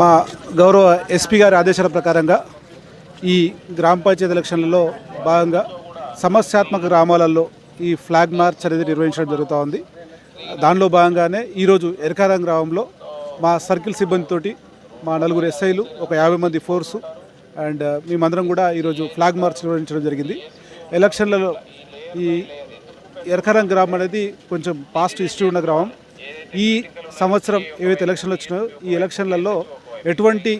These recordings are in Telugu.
మా గౌరవ ఎస్పీ గారి ఆదేశాల ప్రకారంగా ఈ గ్రామ పంచాయతీ ఎలక్షన్లలో భాగంగా సమస్యాత్మక గ్రామాలలో ఈ ఫ్లాగ్ మార్చ్ అనేది నిర్వహించడం జరుగుతూ ఉంది. దానిలో భాగంగానే ఈరోజు ఎరకారం గ్రామంలో మా సర్కిల్ సిబ్బందితోటి మా నలుగురు ఎస్ఐలు ఒక యాభై మంది ఫోర్సు అండ్ మేమందరం కూడా ఈరోజు ఫ్లాగ్ మార్చ్ నిర్వహించడం జరిగింది. ఎలక్షన్లలో ఈ ఎరకరం గ్రామం అనేది కొంచెం పాస్ట్ హిస్టరీ ఉన్న గ్రామం. ఈ సంవత్సరం ఏవైతే ఎలక్షన్లు వచ్చినాయో ఈ ఎలక్షన్లలో ఎటువంటి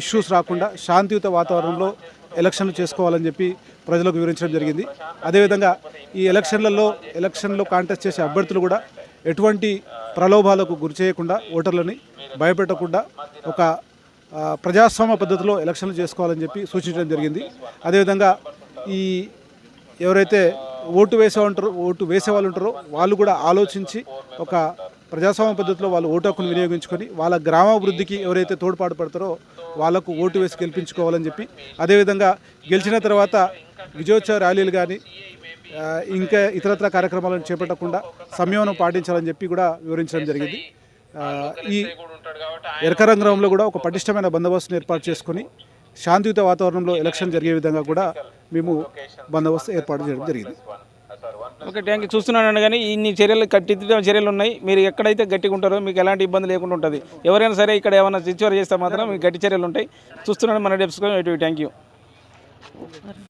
ఇష్యూస్ రాకుండా శాంతియుత వాతావరణంలో ఎలక్షన్లు చేసుకోవాలని చెప్పి ప్రజలకు వివరించడం జరిగింది. అదేవిధంగా ఈ ఎలక్షన్లలో ఎలక్షన్లో కాంటెస్ట్ చేసే అభ్యర్థులు కూడా ఎటువంటి ప్రలోభాలకు గురి చేయకుండా ఓటర్లని భయపెట్టకుండా ఒక ప్రజాస్వామ్య పద్ధతిలో ఎలక్షన్లు చేసుకోవాలని చెప్పి సూచించడం జరిగింది. అదేవిధంగా ఈ ఎవరైతే ఓటు వేసే ఉంటారో ఓటు వేసే వాళ్ళు ఉంటారో వాళ్ళు కూడా ఆలోచించి ఒక ప్రజాస్వామ్య పద్ధతిలో వాళ్ళు ఓటు హక్కును వినియోగించుకొని వాళ్ళ గ్రామాభివృద్ధికి ఎవరైతే తోడ్పాటు పడతారో వాళ్ళకు ఓటు వేసి గెలిపించుకోవాలని చెప్పి అదేవిధంగా గెలిచిన తర్వాత విజయోత్సవ ర్యాలీలు కానీ ఇంకా ఇతరత్ర కార్యక్రమాలను చేపట్టకుండా సంయమనం పాటించాలని చెప్పి కూడా వివరించడం జరిగింది. ఈ ఎరకరంగంలో కూడా ఒక పటిష్టమైన బందోబస్తును ఏర్పాటు చేసుకొని శాంతియుత వాతావరణంలో ఎలక్షన్ జరిగే విధంగా కూడా మేము బందోబస్తు ఏర్పాటు చేయడం జరిగింది. ఓకే థ్యాంక్ యూ చూస్తున్నాను కానీ ఇన్ని చర్యలు కట్టిదిద్దిన చర్యలు ఉన్నాయి. మీరు ఎక్కడైతే గట్టిగా ఉంటారో మీకు ఎలాంటి ఇబ్బంది లేకుండా ఉంటుంది. ఎవరైనా సరే ఇక్కడ ఏమైనా సిచ్యువర్ చేస్తే మాత్రం మీకు గట్టి చర్యలు ఉంటాయి. చూస్తున్నాను మన డెప్స్ థ్యాంక్ యూ